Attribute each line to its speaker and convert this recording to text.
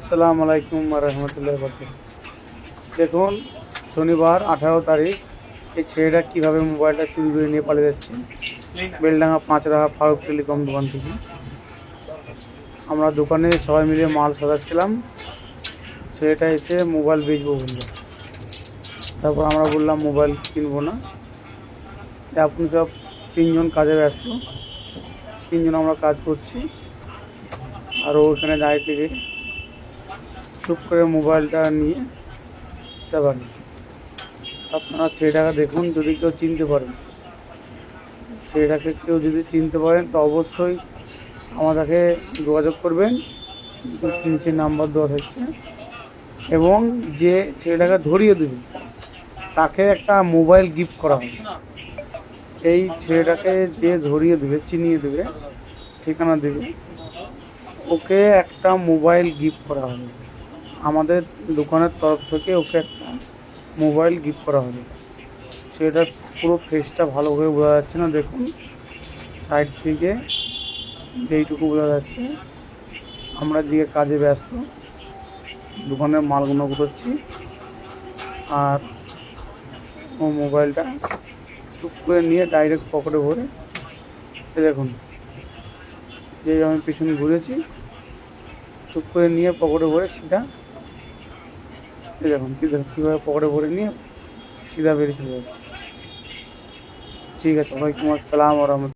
Speaker 1: আসসালামু আলাইকুম রহমতুল্লাহ বরকাত দেখুন, শনিবার আঠারো তারিখ, এই ছেলেটা কীভাবে মোবাইলটা চুরি করে নিয়ে পালিয়ে যাচ্ছে? বেলডাঙ্গা পাঁচরাহা ফারুক টেলিকম দোকান থেকে। আমরা দোকানে সবাই মিলে মাল সাজাচ্ছিলাম। ছেলেটা এসে মোবাইল বেচবো বলল। তারপর আমরা বললাম, মোবাইল কিনবো না। এখন সব তিনজন কাজে ব্যস্ত। তিনজন আমরা কাজ করছি। আর ওখানে দাঁড়িয়ে থেকে চুপ করে মোবাইলটা নিয়ে যেতে পারেন। আপনারা ছেলেটাকে দেখুন, যদি কেউ চিনতে পারেন। ছেলেটাকে কেউ যদি চিনতে পারেন, তো অবশ্যই আমাদেরকে যোগাযোগ করবেন। নিচে নাম্বার দেওয়া থাকছে। এবং যে ছেলেটাকে ধরিয়ে দেবে, তাকে একটা মোবাইল গিফট করা হবে। এই ছেলেটাকে যে ধরিয়ে দেবে, চিনিয়ে দেবে, ঠিকানা দেবে, ওকে একটা মোবাইল গিফট করা হবে। আমাদের দোকানের তরফ থেকে ওকে একটা মোবাইল গিফট করা হবে সেটা পুরো ফেসটা ভালোভাবে বোঝা যাচ্ছে না, দেখুন। সাইড থেকে যেইটুকু বোঝা যাচ্ছে, আমরা দিকে কাজে ব্যস্ত, দোকানের মালগুলো গুছোচ্ছি আর ও মোবাইলটা চুপ করে নিয়ে ডাইরেক্ট পকেটে ভরে দেখুন যে আমি পিছনে ঘুরেছি, চুপ করে নিয়ে পকেটে ভরে সিধা দেখুন কী দেখুন কীভাবে পকেটে ভরে নিয়ে সিধা বেরিয়ে চলে যাচ্ছে। ঠিক আছে, ওয়ালাইকুম আসসালাম রহমতুল্লাহ।